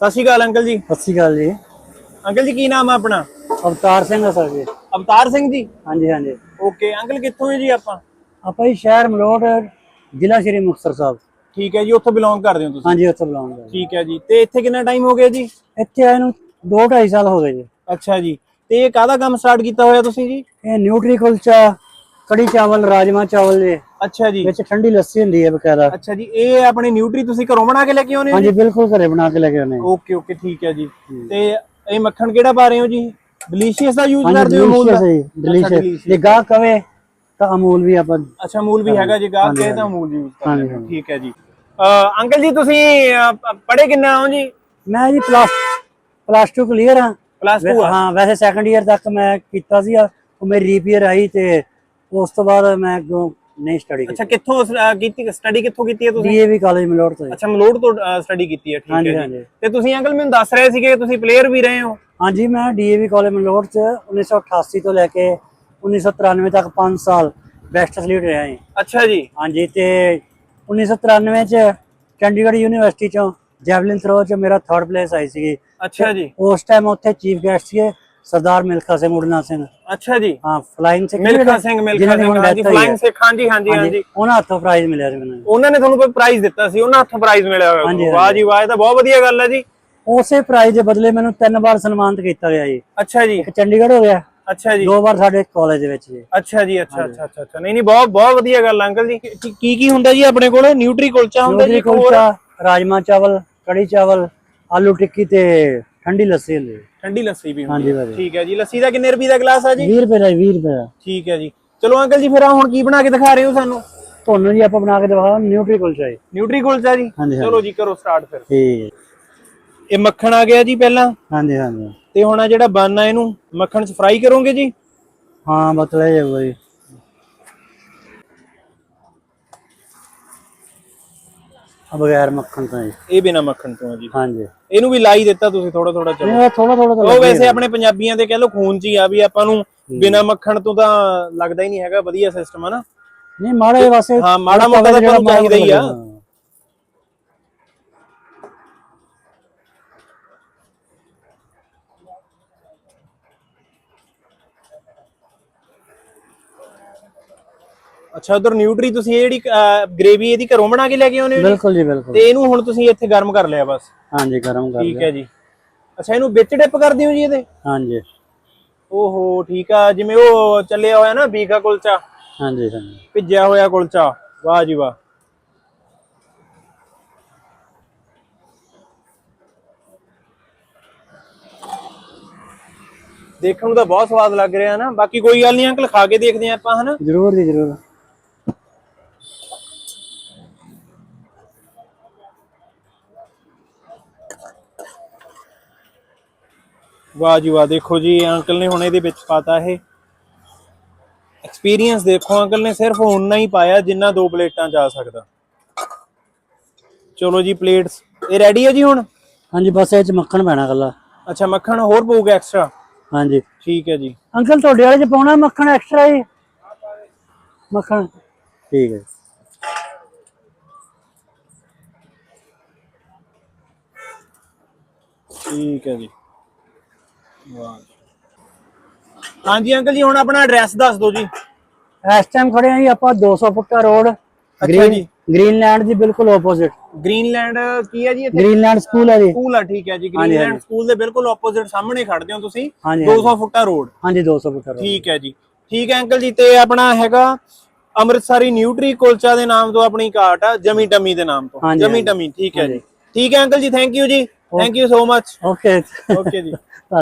ਸਤਿ ਸ਼੍ਰੀ ਅਕਾਲ ਅੰਕਲ ਜੀ। ਸਤਿ ਸ਼੍ਰੀ ਅਕਾਲ ਜੀ। ਅੰਕਲ ਜੀ ਕੀ ਨਾਮ ਆ ਆਪਣਾ? ਅਵਤਾਰ ਸਿੰਘ ਆ ਸਰ ਜੀ। ਅਵਤਾਰ ਸਿੰਘ ਜੀ? ਹਾਂਜੀ ਹਾਂਜੀ। ਓਕੇ ਅੰਕਲ ਕਿੱਥੋਂ ਹੈ ਜੀ ਆਪਾਂ? ਆਪਾਂ ਜੀ ਸ਼ਹਿਰ ਮਲੋਟ ਜ਼ਿਲ੍ਹਾ ਸ਼੍ਰੀ ਮੁਕਤਸਰ ਸਾਹਿਬ। ਠੀਕ ਹੈ ਜੀ ਉੱਥੋਂ ਬਿਲੋਂਗ ਕਰਦੇ ਹੋ ਤੁਸੀਂ? ਹਾਂਜੀ ਉੱਥੇ ਬੁਲਾਉਂਦਾ ਠੀਕ ਹੈ ਜੀ। ਤੇ ਇੱਥੇ ਕਿੰਨਾ ਟਾਈਮ ਹੋ ਗਿਆ ਜੀ? ਇੱਥੇ ਆਏ ਨੂੰ 2.5 ਸਾਲ ਹੋ ਗਏ ਜੀ। ਅੱਛਾ ਜੀ। ਤੇ ਇਹ ਕਾਹਦਾ ਕੰਮ ਸਟਾਰਟ ਕੀਤਾ ਹੋਇਆ ਤੁਸੀਂ ਜੀ? ਇਹ ਨਿਊਟਰੀ ਕੁਲਚਾ ਕੜੀ ਚਾਵਲ ਰਾਜਮਾ ਚਾਵਲ ਜੀ। ਅੱਛਾ ਜੀ। ਵਿੱਚ ਠੰਡੀ ਲੱਸੀ ਹੁੰਦੀ ਹੈ ਬਕਾਇਦਾ। ਅੱਛਾ ਜੀ ਇਹ ਆਪਣੀ ਨਿਊਟਰੀ ਤੁਸੀਂ ਘਰੋਂ ਬਣਾ ਕੇ ਲੈ ਕੇ ਆਉਨੇ ਹੋ ਹਾਂਜੀ ਬਿਲਕੁਲ ਘਰੇ ਬਣਾ ਕੇ ਲੈ ਕੇ ਆਨੇ ਓਕੇ ਓਕੇ ਠੀਕ ਹੈ ਜੀ। ਤੇ ਇਹ ਮੱਖਣ ਕਿਹੜਾ ਪਾ ਰਹੇ ਹੋ ਜੀ? ਡਿਲੀਸ਼ੀਅਸ ਦਾ ਯੂਜ਼ ਕਰਦੇ ਹੋ ਅਮੂਲ ਦਾ? ਡਿਲੀਸ਼ੀਅਸ। ਜੇ ਗਾਹ ਕਵੇ ਤਾਂ ਅਮੂਲ ਵੀ ਆਪਾਂ ਅੱਛਾ ਅਮੂਲ ਵੀ ਹੈਗਾ ਜੀ ਗਾਹ ਕੇ ਤਾਂ ਅਮੂਲ ਯੂਜ਼ ਕਰਦੇ ਹੋ। ਠੀਕ ਹੈ ਜੀ। ਅੰਕਲ ਜੀ ਤੁਸੀਂ ਪੜ੍ਹੇ ਕਿੰਨਾ ਹੋ ਜੀ? ਮੈਂ ਜੀ ਪਲੱਸ ਪਲੱਸ 2 ਕਲੀਅਰ ਹਾਂ। ਪਲੱਸ 2 ਆ। ਹਾਂ ਵੈਸੇ ਸੈਕੰਡ ਇਅਰ ਤੱਕ ਮੈਂ ਕੀਤਾ ਸੀ ਉਹ ਮੇਰੀ ਰੀਪੀਅਰ ਆਈ ਤੇ ਉਸ ਤੋਂ ਬਾਅਦ ਮੈਂ ਨਹੀਂ ਸਟੱਡੀ ਅੱਛਾ ਕਿੱਥੋਂ ਅਹ, ਕੀਤੀ ਸਟੱਡੀ ਕਿੱਥੋਂ ਕੀਤੀ ਹੈ ਤੁਸੀਂ? ਡੀਏਵੀ ਕਾਲਜ ਮਲੋਟ ਤੋਂ ਜੀ। ਅੱਛਾ ਮਲੋੜ ਤੋਂ ਸਟੱਡੀ ਕੀਤੀ ਹੈ ਠੀਕ ਹਾਂਜੀ ਹੈ ਜੀ। ਹਾਂਜੀ। ਤੇ ਤੁਸੀਂ ਅੰਕਲ ਮੈਨੂੰ ਦੱਸ ਰਹੇ ਸੀਗੇ ਕਿ ਤੁਸੀਂ ਪਲੇਅਰ ਵੀ ਰਹੇ ਹੋ? ਹਾਂਜੀ ਮੈਂ ਡੀਏਵੀ ਕਾਲਜ ਮਲੋਟ ਚ 1988 ਤੋਂ ਲੈ ਕੇ 1993 ਤੱਕ 5 ਸਾਲ ਬੈਸਟ ਐਥਲੀਟ ਰਿਹਾ ਹਾਂ ਅੱਛਾ ਜੀ। ਹਾਂਜੀ ਤੇ 1993 ਚ ਚੰਡੀਗੜ੍ਹ ਯੂਨੀਵਰਸਿਟੀ ਚੋਂ ਜੈਵਲਿਨ ਥਰੋ ਚ ਮੇਰਾ ਥਰਡ ਪਲੇਸ ਆਈ ਸੀਗੀ। ਅੱਛਾ ਜੀ। ਉਸ ਟਾਈਮ ਉੱਥੇ ਚੀਫ ਗੈਸਟ ਸੀਗੇ। ਸਰਦਾਰ ਮਿਲਖਾ ਸਿੰਘ ਮੁਰਨਾ ਸਿੰਘ। ਅੱਛਾ ਜੀ। ਹਾਂ ਫਲਾਈਂਗ ਸਿੰਘ ਮਿਲਖਾ ਸਿੰਘ ਮਿਲਖਾ ਸਿੰਘ ਹਾਂਜੀ ਫਲਾਈਂਗ ਸਿੱਖ ਹਾਂਜੀ ਹਾਂਜੀ ਹਾਂਜੀ ਉਹਨਾਂ ਹੱਥੋਂ ਪ੍ਰਾਈਜ਼ ਮਿਲਿਆ ਸੀ ਮੈਨੂੰ। ਉਹਨਾਂ ਨੇ ਤੁਹਾਨੂੰ ਕੋਈ ਪ੍ਰਾਈਜ਼ ਦਿੱਤਾ ਸੀ ਉਹਨਾਂ ਹੱਥੋਂ ਪ੍ਰਾਈਜ਼ ਮਿਲਿਆ ਹੋਇਆ। ਵਾਹ ਜੀ ਵਾਹ ਇਹ ਤਾਂ ਬਹੁਤ ਵਧੀਆ ਗੱਲ ਹੈ ਜੀ। ਉਸੇ ਪ੍ਰਾਈਜ਼ ਦੇ ਬਦਲੇ ਮੈਨੂੰ ਤਿੰਨ ਵਾਰ ਸਨਮਾਨਿਤ ਕੀਤਾ ਗਿਆ ਜੀ। ਅੱਛਾ ਜੀ। ਇੱਕ ਚੰਡੀਗੜ੍ਹ ਹੋ ਗਿਆ। ਅੱਛਾ ਜੀ। ਦੋ ਵਾਰ ਸਾਡੇ ਕਾਲਜ ਦੇ ਵਿੱਚ ਜੀ। ਅੱਛਾ ਜੀ ਅੱਛਾ ਅੱਛਾ ਅੱਛਾ ਅੱਛਾ। ਨਹੀਂ ਨਹੀਂ ਬਹੁਤ ਬਹੁਤ ਵਧੀਆ ਗੱਲ ਅੰਕਲ ਜੀ। ਕੀ- ਕੀ ਹੁੰਦਾ ਜੀ ਆਪਣੇ ਕੋਲ? ਨਿਊਟਰੀ ਕੁਲਚਾ ਹੁੰਦਾ ਜੀ ਨਿਊਟਰੀ ਕੁਲਚਾ ਰਾਜਮਾ ਚਾਵਲ ਕੜੀ ਚਾਵਲ ਆਲੂ ਟਿੱਕੀ ਤੇ ਠੰਡੀ ਲੱਸੀ ਹੁੰਦੀ ਹੈ। ਠੰਡੀ ਲੱਸੀ ਵੀ ਹਾਂਜੀ ਹੁੰਦੀ ਹੈ। ਭਾਜੀ ਠੀਕ ਹੈ ਜੀ ਲੱਸੀ ਦਾ ਕਿੰਨੇ ਰੁਪਏ ਦਾ ਗਲਾਸ ਆ ਜੀ? 20 ਰੁਪਏ ਦਾ 20 ਰੁਪਏ ਦਾ। ਠੀਕ ਹੈ ਜੀ। ਚਲੋ ਅੰਕਲ ਜੀ ਫਿਰ ਆਹ ਹੁਣ ਕੀ ਬਣਾ ਕੇ ਦਿਖਾ ਰਹੇ ਹੋ ਸਾਨੂੰ? ਤੁਹਾਨੂੰ ਜੀ ਆਪਾਂ ਬਣਾ ਕੇ ਦਿਖਾਵਾਂ ਨਿਊਟਰੀ ਕੁਲਚਾ ਜੀ। ਨਿਊਟਰੀ ਕੁਲਚਾ ਜੀ? ਹਾਂਜੀ, ਚਲੋ ਜੀ ਕਰੋ ਸਟਾਰਟ ਫਿਰ। ਠੀਕ ਹੈ। ਇਹ ਮੱਖਣ ਆ ਗਿਆ ਜੀ ਪਹਿਲਾਂ? ਹਾਂਜੀ ਹਾਂਜੀ। ਤੇ ਹੁਣ ਆ ਜਿਹੜਾ ਬਨ ਆ ਇਹਨੂੰ ਮੱਖਣ 'ਚ ਫਰਾਈ ਕਰੋਗੇ ਜੀ? ਹਾਂ ਬਤਲਾ ਜੀ। ਬਗੈਰ ਮੱਖਣ ਤੋਂ ਜੀ। ਇਹ ਬਿਨਾ ਮੱਖਣ ਤੋਂ ਆ ਜੀ। ਹਾਂਜੀ। ਇਹਨੂੰ ਵੀ ਲਾਈ ਦਿੱਤਾ ਤੁਸੀਂ ਥੋੜਾ ਥੋੜਾ ਚਲੋ ਇਹ ਥੋੜਾ ਥੋੜਾ ਉਹ ਵੈਸੇ ਆਪਣੇ ਪੰਜਾਬੀਆਂ ਦੇ ਕਹਿ ਲੋ ਖੂਨ 'ਚ ਹੀ ਆ ਵੀ ਆਪਾਂ ਨੂੰ ਬਿਨਾ ਮੱਖਣ ਤੋਂ ਤਾਂ ਲੱਗਦਾ ਹੀ ਨਹੀਂ ਹੈਗਾ ਵਧੀਆ ਸਿਸਟਮ ਹੈ ਨਾ। ਨਹੀਂ ਮਾੜਾ ਜਿਹਾ ਵਾਸੇ ਹਾਂ, ਮਾੜਾ ਮੋਟਾ ਤਾਂ ਚਾਹੀਦਾ ਹੀ ਆ। ਅੱਛਾ ਉਧਰ ਨਿਊਟਰੀ ਤੁਸੀਂ ਇਹ ਜਿਹੜੀ ਗ੍ਰੇਵੀ ਇਹਦੀ ਘਰੋਂ ਬਣਾ ਕੇ ਲੈ ਕੇ ਆਉਨੇ ਹੋ? ਬਿਲਕੁਲ ਜੀ ਬਿਲਕੁਲ। ਤੇ ਇਹਨੂੰ ਹੁਣ ਤੁਸੀਂ ਇੱਥੇ ਗਰਮ ਕਰ ਲਿਆ ਬਸ? ਹਾਂਜੀ ਗਰਮ ਕਰ ਠੀਕ ਲਿਆ। ਹੈ ਜੀ। ਅੱਛਾ ਇਹਨੂੰ ਵਿੱਚ ਡਿਪ ਕਰਦੇ ਹੋ ਜੀ ਇਹਦੇ? ਹਾਂਜੀ। ਓਹੋ ਠੀਕ ਆ। ਜਿਵੇਂ ਉਹ ਚੱਲਿਆ ਹੋਇਆ ਨਾ ਬੀਕਾ ਕੁਲਚਾ। ਹਾਂਜੀ ਹਾਂਜੀ। ਭਿੱਜਿਆ ਹੋਇਆ ਕੁਲਚਾ। ਵਾਹ ਜੀ ਵਾਹ। ਦੇਖਣ ਨੂੰ ਤਾਂ ਬਹੁਤ ਸਵਾਦ ਲੱਗ ਰਿਹਾ ਨਾ। ਬਾਕੀ ਕੋਈ ਗੱਲ ਨਹੀਂ ਅੰਕਲ ਖਾ ਕੇ ਦੇਖਦੇ ਆਂ ਆਪਾਂ ਹਨਾ? ਜ਼ਰੂਰ ਜੀ ਜ਼ਰੂਰ। ਵਾਹ ਜੀ ਵਾਹ ਦੇਖੋ ਜੀ ਅੰਕਲ ਨੇ ਹੁਣ ਇਹਦੇ ਵਿੱਚ ਪਾਤਾ ਇਹ। ਐਕਸਪੀਰੀਅੰਸ ਦੇਖੋ ਅੰਕਲ ਨੇ ਸਿਰਫ ਉਨਾ ਹੀ ਪਾਇਆ ਜਿੰਨਾ ਦੋ ਪਲੇਟਾਂ ਚ ਆ ਸਕਦਾ। ਚਲੋ ਜੀ ਪਲੇਟਸ ਇਹ ਰੈਡੀ ਹੈ ਜੀ ਹੁਣ? ਹਾਂਜੀ ਬਸ ਇਹ ਚ ਮੱਖਣ ਪੈਣਾ ਕੱਲਾ ਅੱਛਾ ਮੱਖਣ ਹੋਰ ਪਊਗਾ ਐਕਸਟਰਾ ਹਾਂਜੀ। ਠੀਕ ਹੈ ਜੀ। ਅੰਕਲ ਤੁਹਾਡੇ ਵਾਲੇ ਚ ਪਾਉਣਾ ਮੱਖਣ ਐਕਸਟਰਾ ਜੀ ਮੱਖਣ। ਠੀਕ ਹੈ। ਠੀਕ ਹੈ ਜੀ। ਹਾਂਜੀ ਅੰਕਲ ਜੀ ਹੁਣ ਆਪਣਾ ਐਡਰੈਸ ਦੱਸ ਦਿਓ ਜੀ। ਇਸ ਟਾਈਮ ਖੜੇ ਆ ਜੀ ਆਪਾਂ 200 ਫੁੱਟਾ ਰੋਡ ਅੱਛਾ ਜੀ। ਗ੍ਰੀਨਲੈਂਡ ਦੀ ਬਿਲਕੁਲ ਆਪੋਜ਼ਿਟ ਗ੍ਰੀਨਲੈਂਡ ਕੀ ਹੈ ਜੀ ਇੱਥੇ? ਗ੍ਰੀਨਲੈਂਡ ਸਕੂਲ ਹੈ ਜੀ। ਸਕੂਲ ਆ ਠੀਕ ਹੈ ਜੀ। ਗ੍ਰੀਨਲੈਂਡ ਸਕੂਲ ਦੇ ਬਿਲਕੁਲ ਆਪੋਜ਼ਿਟ ਸਾਹਮਣੇ ਖੜਦੇ ਹੋ ਤੁਸੀਂ। ਹਾਂਜੀ, 200 ਫੁੱਟਾ ਰੋਡ ਹਾਂਜੀ 200 ਫੁੱਟਾ ਰੋਡ ਠੀਕ ਹੈ ਜੀ। ਠੀਕ ਹੈ ਅੰਕਲ ਜੀ ਤੇ ਆਪਣਾ ਹੈਗਾ ਅੰਮ੍ਰਿਤਸਰੀ ਨਿਊਟਰੀ ਕੁਲਚਾ ਦੇ ਨਾਮ ਤੋਂ ਆਪਣੀ ਕਾਰਟ ਆ ਜਮੀ ਟਮੀ ਦੇ ਨਾਮ ਤੋਂ। ਹਾਂਜੀ, ਜਮੀ ਹਾਂਜੀ। ਟਮੀ ਠੀਕ ਹੈ ਜੀ। ਠੀਕ ਹੈ ਅੰਕਲ ਜੀ ਥੈਂਕ ਯੂ ਜੀ। Thank you so much okay okay ਜੀ।